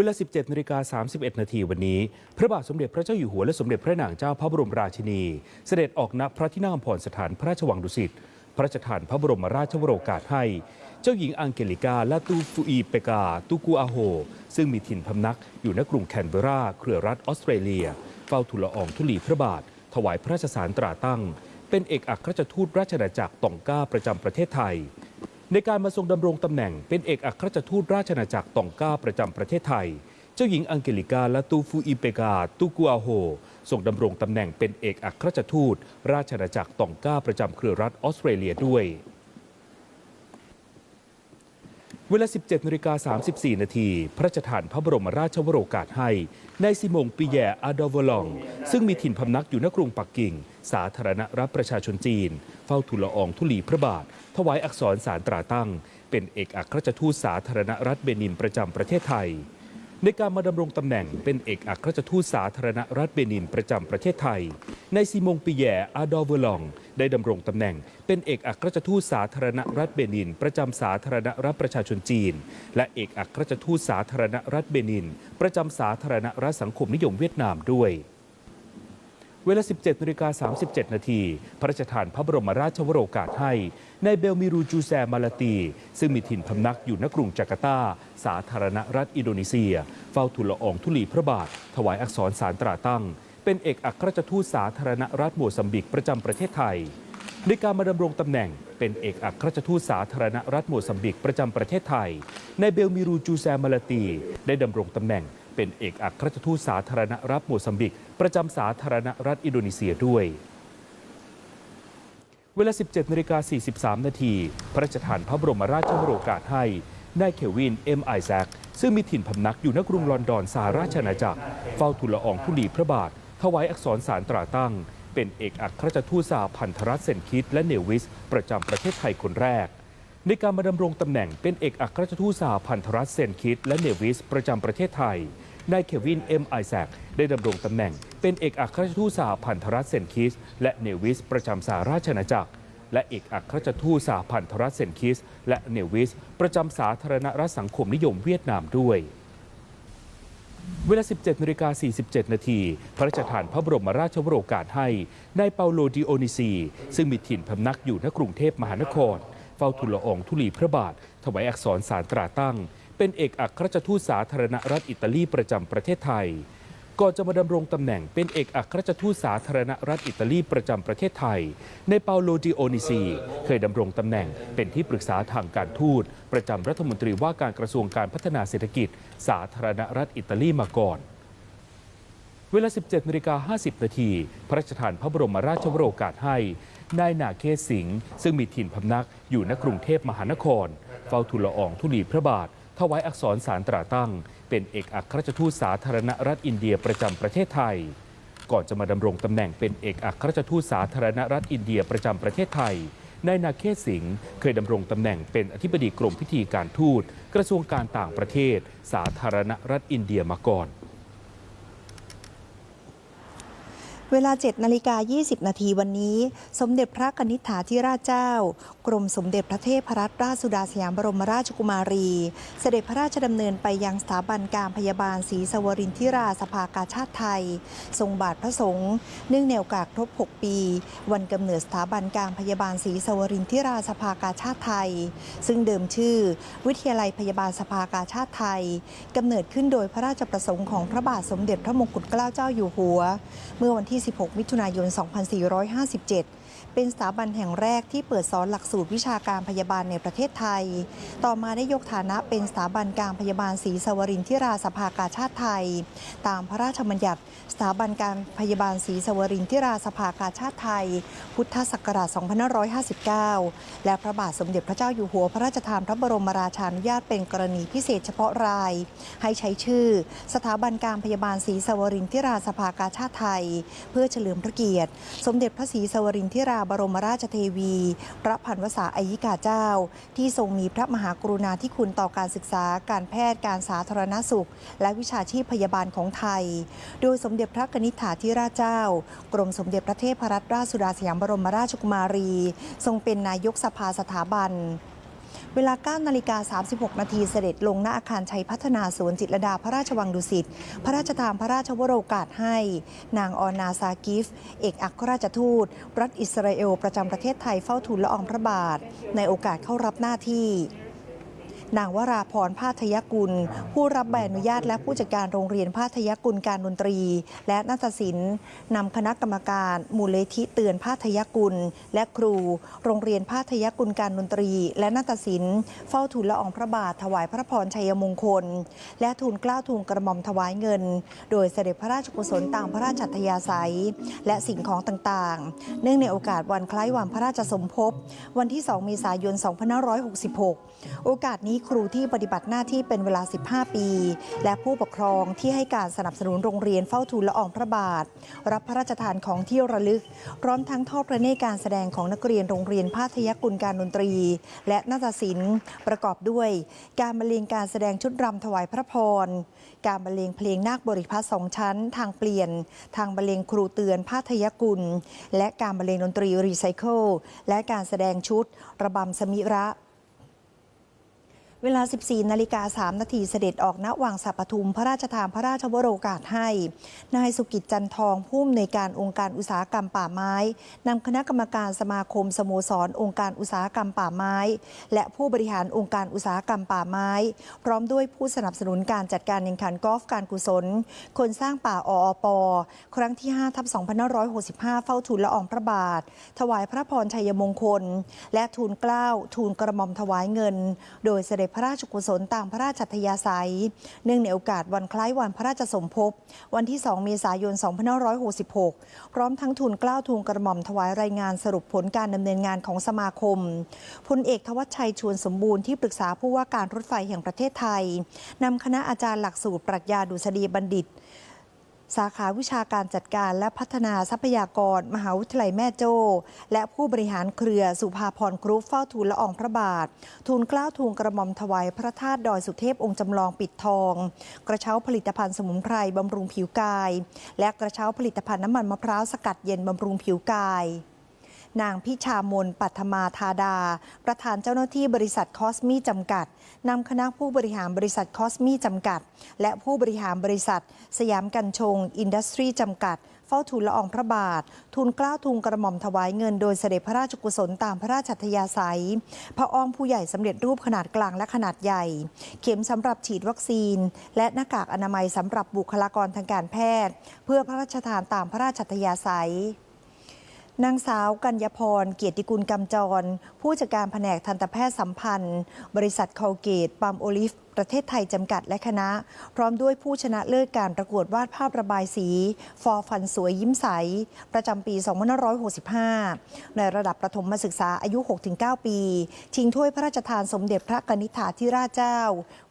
เวลา 17นาฬิกา31 นาทีวันนี้ พระบาทสมเด็จพระเจ้าอยู่หัวและสมเด็จพระนางเจ้าพระบรมราชินี เสด็จออกณพระที่นั่งพรสถานพระราชวังดุสิตพระราชทานพระบรมราชวโรกาสให้ เจ้าหญิงอังเกลิกาและตูฟูอีเปกาตูกูอาโฮ ซึ่งมีถิ่นพำนักอยู่ณกรุงแคนเบรา เครือรัฐออสเตรเลีย เฝ้าทูลอองธุลีพระบาท ถวายพระราชสารตราตั้ง เป็นเอกอัครราชทูตราชอาณาจักรตองกาประจำประเทศไทย ในการมาทรงดำรงตำแหน่งเป็นเอกอัครราชทูตราชนาจักรตองกาประจำประเทศไทย เจ้าหญิงอังเกลิกาและตูฟูอิเปกาตูกัวโฮทรงดำรงตำแหน่งเป็นเอกอัครราชทูต ราชนาจักรตองกาประจำเครือรัฐออสเตรเลียด้วย เวลา 17นาฬิกา34 นาที พระราชทานพระบรมราชวโรกาสให้ในซิมงปิแยอาดอวลอง ซึ่งมีถิ่นพำนักอยู่ณกรุงปักกิ่ง สาธารณรัฐประชาชนจีน เฝ้าทูลละอองธุลีพระบาท ถวายอักษรสารตราตั้ง เป็นเอกอัครราชทูตสาธารณรัฐเบนินประจำประเทศไทย ในการมาดำรงตำแหน่งเป็นเอกอัครราชทูตสาธารณรัฐเบนินประจำประเทศไทยในายซีมงปิแยอาดอเวลอง ได้ดำรงตำแหน่ง เป็นเอกอัครราชทูตสาธารณรัฐเบนิน ประจำสาธารณรัฐประชาชนจีน และเอกอัครราชทูตสาธารณรัฐเบนิน ประจำสาธารณรัฐสังคมนิยมเวียดนามด้วย เวลา 17นาฬิกา37 นาที พระราชทานพระบรมราชวโรกาสให้ในเบลมิรูจูแซมาลาตี ซึ่งมีถิ่นพำนักอยู่ณกรุงจาการ์ตา สาธารณรัฐอินโดนีเซีย เฝ้าทูลละอองธุลีพระบาท ถวายอักษรสารตราตั้ง เป็นเอกอัครราชทูตสาธารณรัฐโมซัมบิกประจำประเทศไทยในการมาดำรงตำแหน่งเป็นเอกอัครราชทูตสาธารณรัฐโมซัมบิกประจำประเทศไทย ในายเบลมิรูจูแซมาลาตี ได้ดำรงตำแหน่ง เป็นเอกอัครราชทูตสาธารณรัฐโมซัมบิก ประจำสาธารณรัฐอินโดนีเซียด้วย เวลา 17นาฬิกา43 นาที พระราชทานพระบรมราชวโรกาสให้นายเควิน เอ็มไอแซคซึ่งมีถิ่นพำนักอยู่ณกรุงลอนดอนสหราชอาณาจักร เฝ้าทูลละอองธุลีพระบาทถวายอักษรสารตราตั้ง เป็นเอกอัครราชทูตสหพันธรัฐเซนคิดและเนวิส ประจำประเทศไทยคนแรก ในการมาดำรงตำแหน่งเป็นเอกอัครราชทูตสหพันธรัฐเซนคิดและเนวิส ประจำประเทศไทย นายเควินเอ็มไอแซคได้ดำรงตำแหน่ง เป็นเอกอัครราชทูตสหพันธรัฐเซนคิส และเนวิสประจำสหราชอาณาจักร และเอกอัครราชทูตสหพันธรัฐเซนคิส และเนวิส ประจำสาธารณรัฐสังคมนิยมเวียดนามด้วยเวลา 17นาฬิกา47 นาที พระราชทานพระบรมราชวโรกาสให้ นายเปาโลดิโอนิซี ซึ่งมีถิ่นพำนักอยู่ณกรุงเทพมหานคร เฝ้าทูลละอองธุลีพระบาท ถวายอักษรสารตราตั้ง เป็นเอกอัครราชทูตสาธารณรัฐอิตาลีประจำประเทศไทย ก่อนจะมาดำรงตำแหน่งเป็นเอกอัครราชทูตสาธารณรัฐอิตาลีประจำประเทศไทย ในเปาโลดิโอนิซี เคยดำรงตำแหน่งเป็นที่ปรึกษาทางการทูต ประจำรัฐมนตรีว่าการกระทรวงการพัฒนาเศรษฐกิจ สาธารณรัฐอิตาลีมาก่อนเวลา 17นาฬิกา50 นาที พระราชทานพระบรมราชวโรกาสให้ นายนาเคสิงห์ซึ่งมีถิ่นพำนักอยู่ณกรุงเทพมหานคร เฝ้าทูลละอองธุลีพระบาท ถวายอักษรสารตราตั้ง เป็นเอกอัครราชทูตสาธารณรัฐอินเดียประจำประเทศไทย ก่อนจะมาดำรงตำแหน่งเป็นเอกอัครราชทูตสาธารณรัฐอินเดียประจำประเทศไทยนายนาเคศสิงห์เคยดำรงตำแหน่งเป็นอธิบดีกรมพิธีการทูต กระทรวงการต่างประเทศ สาธารณรัฐอินเดียมาก่อน เวลา 7 นาฬิกา 20 นาทีวันนี้ สมเด็จพระกนิษฐาธิราชเจ้า กรมสมเด็จพระเทพรัตนราชสุดาสยามบรมราชกุมารี เสด็จพระราชดำเนินไปยังสถาบันการพยาบาลศรีสวรินทิราสภากาชาติไทย ทรงบาทพระสงฆ์เนื่องในโอกาสครบ 6 ปี วันกำเนิดสถาบันการพยาบาลศรีสวรินทิราสภากาชาติไทย ซึ่งเดิมชื่อ วิทยาลัยพยาบาลสภากาชาติไทยกำเนิดขึ้นโดยพระราชประสงค์ของพระบาทสมเด็จพระมงกุฎเกล้าเจ้าอยู่หัว เมื่อวันที่ 16 มิถุนายน 2457 เป็นสถาบันแห่งแรกที่เปิดสอนหลักสูตรวิชาการพยาบาลในประเทศไทย ต่อมาได้ยกฐานะเป็นสถาบันการพยาบาลศรีสวรินทิราสภากาชาติไทย ตามพระราชบัญญัติ สถาบันการพยาบาลศรีสวรินทิราสภากาชาติไทย พุทธศักราช 2559 และพระบาทสมเด็จพระเจ้าอยู่หัวพระราชทานพระบรมราชานุญาตเป็นกรณีพิเศษเฉพาะราย ให้ใช้ชื่อ สถาบันการพยาบาลศรีสวรินทิราสภากาชาติไทย เพื่อเฉลิมพระเกียรติ สมเด็จพระศรีสวรินทิราราบรมราชเทวี พระพันวษาอายิกาเจ้า ที่ทรงมีพระมหากรุณาธิคุณต่อการศึกษาการแพทย์การสาธารณสุข และวิชาชีพพยาบาลของไทย โดยสมเด็จพระกนิษฐาธิราชเจ้า กรมสมเด็จพระเทพรัตนราชสุดาสยามบรมราชกุมารี ทรงเป็นนายกสภาสถาบัน เวลา9นาฬิกา36 นาทีเสด็จลงณอาคารชัยพัฒนาสวนจิตรดาพระราชวังดุสิต พระราชทานพระราชวโรกาสให้ นางออนาซากิฟ เอกอัครราชทูต รัฐอิสราเอล ประจำประเทศไทยเฝ้าทูลละอองพระบาท ในโอกาสเข้ารับหน้าที่ นางวราพรภาทยกุล ผู้รับใบอนุญาตและผู้จัดการโรงเรียนภาทยกุลการดนตรี และนาฏศิลป์นำคณะกรรมการมูลเลธิเตือนภาทยกุล และครู โรงเรียนภาทยกุลการดนตรี และนาฏศิลป์เฝ้าทูลละอองพระบาทถวายพระพรชัยมงคล และทูลเกล้าทูลกระหม่อมถวายเงิน โดยเสด็จพระราชกุศลตามพระราชอัธยาศัย และสิ่งของต่างๆ เนื่องในโอกาสวันคล้ายวันพระราชสมภพวันที่ 2 เมษายน 2566 โอกาสนี้ครูที่ปฏิบัติหน้าที่เป็นเวลา 15 ปี และผู้ปกครองที่ให้การสนับสนุนโรงเรียนเฝ้าทูลละอองพระบาท รับพระราชทานของที่ระลึก พร้อมทั้งทอดพระเนตรการแสดงของนักเรียนโรงเรียนภาทยกุลการดนตรี และนาฏศิลป์ประกอบด้วย การบรรเลงการแสดงชุดรำถวายพระพร การบรรเลงเพลงนาคบริพัตรสองชั้น ทางเปลี่ยน ทางบรรเลงครูเตือนภาทยกุล และการบรรเลงดนตรีรีไซเคิลและการแสดงชุด ระบำสมิระ เวลา 14 นาฬิกา 3 นาทีเสด็จออกณวังสัปทุม พระราชทานพระราชวโรกาสให้ นายสุกิจจันทองผู้อำนวยการองค์การอุตสาหกรรมป่าไม้นำคณะกรรมการสมาคมสโมสร องค์การอุตสาหกรรมป่าไม้ และผู้บริหารองค์การอุตสาหกรรมป่าไม้ พร้อมด้วยผู้สนับสนุนการจัดการแข่งขันกอล์ฟการกุศล คนสร้างป่าออปครั้งที่5ทับ2565 เฝ้าทูลละอองพระบาท ถวายพระพรชัยมงคล และทูลเกล้าทูลกระหม่อมถวายเงิน โดยเสด็จพระราชกุศลตามพระราชอัธยาศัย เนื่องในโอกาสวันคล้ายวันพระราชสมภพ วันที่ 2 เมษายน 2566 พร้อมทั้งทูลกล้าวทูลกระหม่อมถวายรายงานสรุปผลการดำเนินงานของสมาคมพลเอกทวัชชัยชวนสมบูรณ์ที่ปรึกษาผู้ว่าการรถไฟแห่งประเทศไทยนำคณะอาจารย์หลักสูตรปรัชญาดุษฎีบัณฑิต สาขาวิชาการจัดการและพัฒนาทรัพยากร มหาวิทยาลัยแม่โจ้ และผู้บริหารเครือสุภาพรกรุ๊ปเฝ้าทูลละอองพระบาท ทูลเกล้าทูลกระหม่อมถวายพระธาตุดอยสุเทพองค์จำลองปิดทอง กระเช้าผลิตภัณฑ์สมุนไพรบำรุงผิวกาย และกระเช้าผลิตภัณฑ์น้ำมันมะพร้าวสกัดเย็นบำรุงผิวกาย นางพิชามนปัทมาธาดา ประธานเจ้าหน้าที่บริษัทคอสมีจำกัดนำคณะผู้บริหารบริษัทคอสมีจำกัด และผู้บริหารบริษัท สยามกันชง อินดัสทรีจำกัดเฝ้าทูลละอองพระบาท ทูลเกล้าทูลกระหม่อมถวายเงินโดยเสด็จพระราชกุศลตามพระราชอัธยาศัย พระอ้อมผู้ใหญ่สำเร็จรูปขนาดกลางและขนาดใหญ่ เข็มสำหรับฉีดวัคซีน และหน้ากากอนามัยสำหรับบุคลากรทางการแพทย์ เพื่อพระราชทานตามพระราชอัธยาศัย นางสาวกัญญพร เกียรติกุลกำจร ผู้จัดการแผนกทันตแพทย์สัมพันธ์ บริษัทคอลเกตปัมโอลิฟ ประเทศไทยจำกัดและคณะ พร้อมด้วยผู้ชนะเลิศการประกวดวาดภาพระบายสี ฟอร์ฟันสวยยิ้มใส ประจำปี 2565 ในระดับประถมศึกษาอายุ 6-9 ปี ชิงถ้วยพระราชทานสมเด็จพระกนิษฐาธิราชเจ้า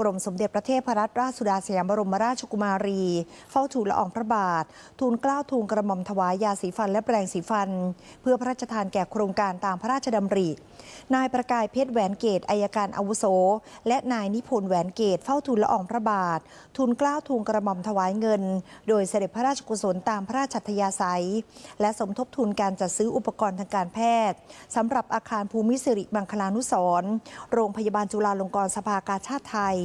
กรมสมเด็จพระเทพรัตนราชสุดาสยามบรมราชกุมารี เฝ้าทูลละอองพระบาท ทูลเกล้าทูลกระหม่อมถวายยาสีฟันและแปรงสีฟัน เพื่อพระราชทานแก่โครงการตามพระราชดำริ นายประกายเพชรแหวนเกตอายการอาวุโส และนายนิพนธ์แหวนเกตเฝ้าทูลละอองพระบาท ทูลกล้าวทูลกระหม่อมถวายเงิน โดยเสด็จพระราชกุศลตามพระราชอัธยาศัย และสมทบทุนการจัดซื้ออุปกรณ์ทางการแพทย์สำหรับอาคารภูมิสิริบังคลานุสรโรงพยาบาลจุฬาลงกรณ์สภากาชาติไทย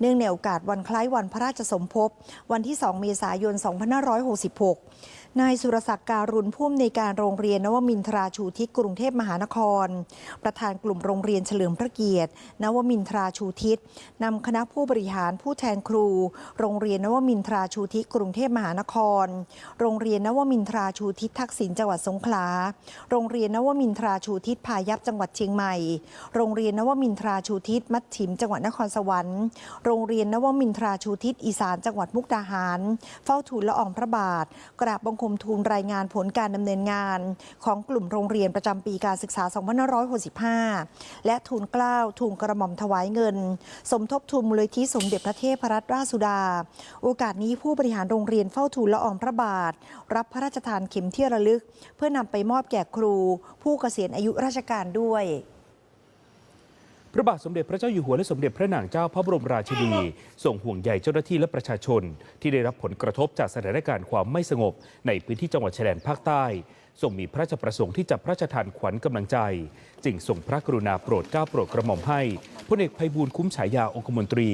เนื่องในโอกาสวันคล้ายวันพระราชสมภพวันที่ 2 เมษายน 2566 นายสุรศักดิ์การุณผู้อำนวยการโรงเรียนนวมินทราชูทิศกรุงเทพมหานคร ประธานกลุ่มโรงเรียนเฉลิมพระเกียรติ นวมินทราชูทิศนำคณะผู้บริหารผู้แทนครู โรงเรียนนวมินทราชูทิศกรุงเทพมหานคร โรงเรียนนวมินทราชูทิศทักษิณจังหวัดสงขลา โรงเรียนนวมินทราชูทิศพายัพจังหวัดเชียงใหม่ โรงเรียนนวมินทราชูทิศมัดฉิมจังหวัดนครสวรรค์ โรงเรียนนวมินทราชูทิศอีสานจังหวัดมุกดาหาร เฝ้าทูลละอองพระบาทกราบบังคมทูลรายงานผลการดำเนินงาน ของกลุ่มโรงเรียนประจำปีการศึกษา 2565 และทูลเกล้าทูลกระหม่อมถวายเงิน สมทบทุนมูลนิธิสมเด็จพระเทพรัตนราชสุดา โอกาสนี้ผู้บริหารโรงเรียนเฝ้าทูลละอองพระบาท รับพระราชทานเข็มที่ระลึก เพื่อนำไปมอบแก่ครู ผู้เกษียณอายุราชการด้วย พระบาทสมเด็จพระเจ้าอยู่หัวและสมเด็จพระนางเจ้าพระบรมราชินีส่งห่วงใยเจ้าหน้าที่และประชาชน ที่ได้รับผลกระทบจากสถานการณ์ความไม่สงบ ในพื้นที่จังหวัดชายแดนภาคใต้ทรงมีพระราชประสงค์ที่จะพระราชทานขวัญกำลังใจ จึงทรงพระกรุณาโปรดเกล้าโปรดกระหม่อมให้พลเอกไพบูลคุ้มฉายาองคมนตรี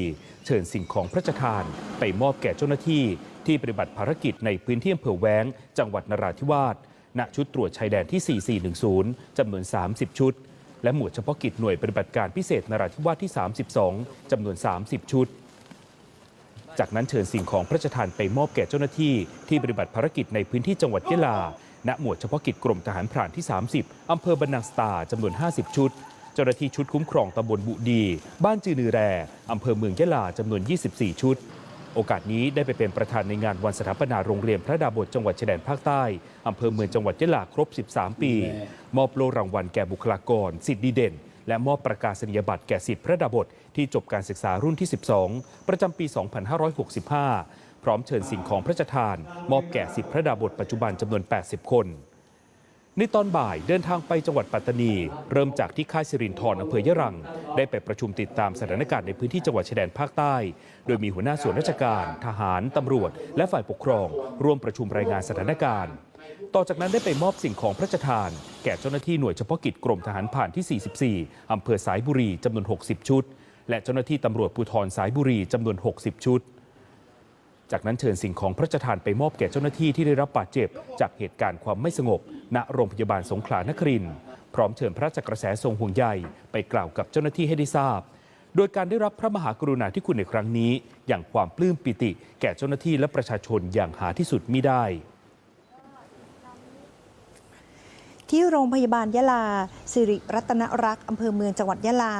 เชิญสิ่งของพระราชทาน ไปมอบแก่เจ้าหน้าที่ ที่ปฏิบัติภารกิจในพื้นที่อำเภอแว้ง จังหวัดนราธิวาสณชุดตรวจชายแดนที่ 4410จำนวน 30 ชุด และหมวดเฉพาะกิจหน่วยปฏิบัติการพิเศษนราธิวาสที่ 32 จำนวน 30 ชุด จากนั้นเชิญสิ่งของพระราชทานไปมอบแก่เจ้าหน้าที่ที่ปฏิบัติภารกิจในพื้นที่จังหวัดยะลา ณ หมวดเฉพาะกิจกรมทหารพรานที่ 30 อำเภอบรรนังสตาจำนวน 50 ชุดเจ้าหน้าที่ชุดคุ้มครองตำบลบุดี บ้านจือนือแร อำเภอเมืองยะลาจำนวน 24 ชุด โอกาสนี้ได้ไปเป็นประธานในงานวันสถาปนาโรงเรียนพระดาบทจังหวัดชายแดนภาคใต้อำเภอเมืองจังหวัดยะลาครบ 13 ปี มอบโล่รางวัลแก่บุคลากร สิทธิดีเด่น และมอบประกาศนียบัตรแก่สิทธิพระดาบทที่จบการศึกษารุ่นที่ 12 ประจำปี 2565 พร้อมเชิญสิ่งของพระราชทาน มอบแก่สิทธิพระดาบทปัจจุบันจำนวน 80 คน ในตอนบ่ายเดินทางไปจังหวัดปัตตานี เริ่มจากที่ค่ายสิรินธรอำเภอยะรัง ได้ไปประชุมติดตามสถานการณ์ในพื้นที่จังหวัดชายแดนภาคใต้ โดยมีหัวหน้าส่วนราชการ ทหาร ตำรวจ และฝ่ายปกครอง ร่วมประชุมรายงานสถานการณ์ ต่อจากนั้นได้ไปมอบสิ่งของพระราชทาน แก่เจ้าหน้าที่หน่วยเฉพาะกิจกรมทหารผ่านที่ 44 อำเภอสายบุรีจำนวน 60 ชุด และเจ้าหน้าที่ตำรวจภูธรสายบุรีจำนวน 60 ชุด จากนั้นเชิญสิ่งของพระราชทานไปมอบแก่เจ้าหน้าที่ที่ได้รับบาดเจ็บ จากเหตุการณ์ความไม่สงบ ณโรงพยาบาลสงขลานครินทร์พร้อมเชิญพระราชกระแสทรงห่วงใยไปกล่าวกับเจ้าหน้าที่ให้ได้ทราบ โดยการได้รับพระมหากรุณาธิคุณในครั้งนี้ อย่างความปลื้มปิติ แก่เจ้าหน้าที่และประชาชนอย่างหาที่สุดมิได้ ที่โรงพยาบาลยะลา สิริรัตนรักษ์อำเภอเมืองจังหวัดยะลา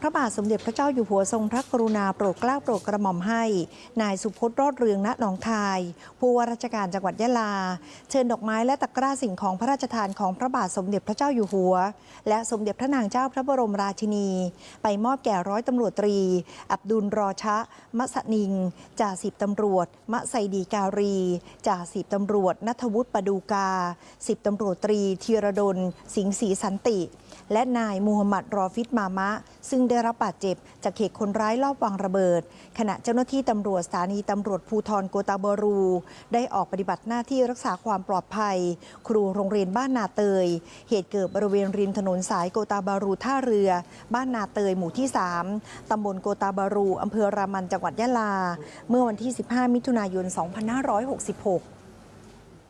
พระบาทสมเด็จพระเจ้าอยู่หัวทรงพระกรุณาโปรดเกล้าโปรดกระหม่อมให้ นายสุพจน์รอดเรืองณหนองคาย ผู้ว่าราชการจังหวัดยะลา เชิญดอกไม้และตะกร้าสิ่งของพระราชทานของพระบาทสมเด็จพระเจ้าอยู่หัว และสมเด็จพระนางเจ้าพระบรมราชินี ไปมอบแก่ร้อยตำรวจตรี อับดุลรอชะ มะสนิง จ่าสิบตำรวจ มะไซดีการี จ่าสิบตำรวจนัทวุฒิปดูกา สิบตำรวจตรีธีรดล สิงห์ศรีสันติ และนายมูฮัมหมัดรอฟิตมามะ ซึ่งได้รับบาดเจ็บ จากเหตุคนร้ายลอบวางระเบิด ขณะเจ้าหน้าที่ตำรวจสถานีตำรวจภูธรโกตาบารู ได้ออกปฏิบัติหน้าที่รักษาความปลอดภัย ครูโรงเรียนบ้านนาเตย เหตุเกิดบริเวณริมถนนสายโกตาบารูท่าเรือ บ้านนาเตยหมู่ที่ 3 ตำบลโกตาบารูอำเภอรามันจังหวัดยะลา เมื่อวันที่ 15 มิถุนายน 2566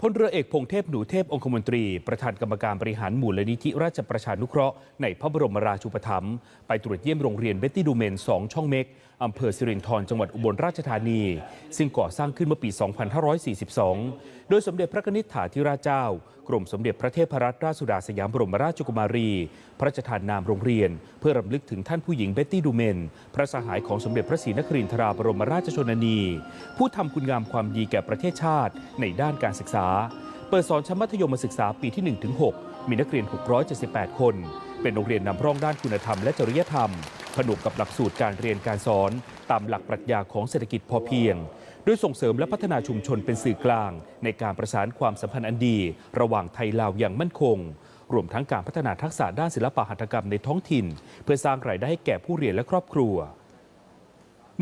พลเรือเอกพงเทพหนูเทพองคมนตรี ประธานกรรมการบริหารมูลนิธิราชประชานุเคราะห์ในพระบรมราชูปถัมภ์ไปตรวจเยี่ยมโรงเรียนเบตตี้ดูเมน 2 ช่องเม็กอำเภอสิรินธรจังหวัดอุบลราชธานี ซึ่งก่อสร้างขึ้นเมื่อปี 2542 โดยสมเด็จพระนิษฐาธิราชเจ้า กรมสมเด็จพระเทพรัตนราชสุดาสยามบรมราชกุมารี พระราชทานนามโรงเรียน เพื่อรำลึกถึงท่านผู้หญิงเบตตี้ดูเมน พระสหายของสมเด็จพระศรีนครินทราบรมราชชนนี ผู้ทำคุณงามความดีแก่ประเทศชาติในด้านการศึกษาเปิดสอนชั้นมัธยมศึกษาปีที่ 1-6 มีนักเรียน 678 คน เป็นโรงเรียนนำร่องด้านคุณธรรมและจริยธรรม ผนวกกับหลักสูตรการเรียนการสอน ตามหลักปรัชญาของเศรษฐกิจพอเพียง โดยส่งเสริมและพัฒนาชุมชนเป็นสื่อกลาง ในการประสานความสัมพันธ์อันดี ระหว่างไทยลาวอย่างมั่นคง รวมทั้งการพัฒนาทักษะด้านศิลปะหัตถกรรมในท้องถิ่น เพื่อสร้างรายได้ให้แก่ผู้เรียนและครอบครัว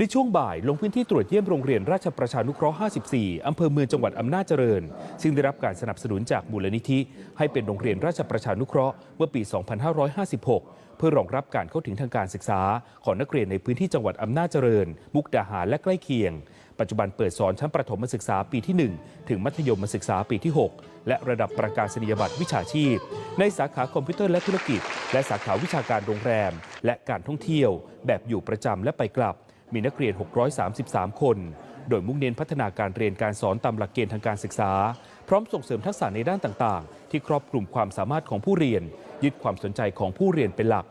ในช่วงบ่ายลงพื้นที่ตรวจเยี่ยมโรงเรียนราชประชานุเคราะห์ 54 อำเภอเมืองจังหวัดอำนาจเจริญ ซึ่งได้รับการสนับสนุนจากมูลนิธิ ให้เป็นโรงเรียนราชประชานุเคราะห์เมื่อปี 2556 เพื่อรองรับการเข้าถึงทางการศึกษา ของนักเรียนในพื้นที่จังหวัดอำนาจเจริญ มุกดาหารและใกล้เคียง ปัจจุบันเปิดสอนชั้นประถมศึกษาปีที่ 1 ถึงมัธยมศึกษาปีที่ 6 และระดับประกาศนียบัตรวิชาชีพ ในสาขาคอมพิวเตอร์และธุรกิจ และสาขาวิชาการโรงแรม และการท่องเที่ยว แบบอยู่ประจำและไปกลับ มีนักเรียน 633 คน โดยมุ่งเน้นพัฒนาการเรียนการสอนตามหลักเกณฑ์ทางการศึกษา พร้อมส่งเสริมทักษะในด้านต่างๆ ที่ครอบคลุมความสามารถของผู้เรียน ยึดความสนใจของผู้เรียนเป็นหลัก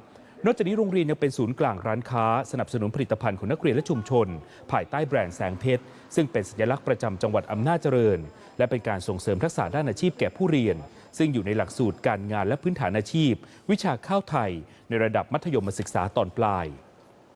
นอกจากนี้โรงเรียนยังเป็นศูนย์กลางร้านค้า สนับสนุนผลิตภัณฑ์ของนักเรียนและชุมชน ภายใต้แบรนด์แสงเพชร ซึ่งเป็นสัญลักษณ์ประจำจังหวัดอำนาจเจริญ และเป็นการส่งเสริมทักษะด้านอาชีพแก่ผู้เรียน ซึ่งอยู่ในหลักสูตรการงานและพื้นฐานอาชีพ วิชาข้าวไทย ในระดับมัธยมศึกษาตอนปลาย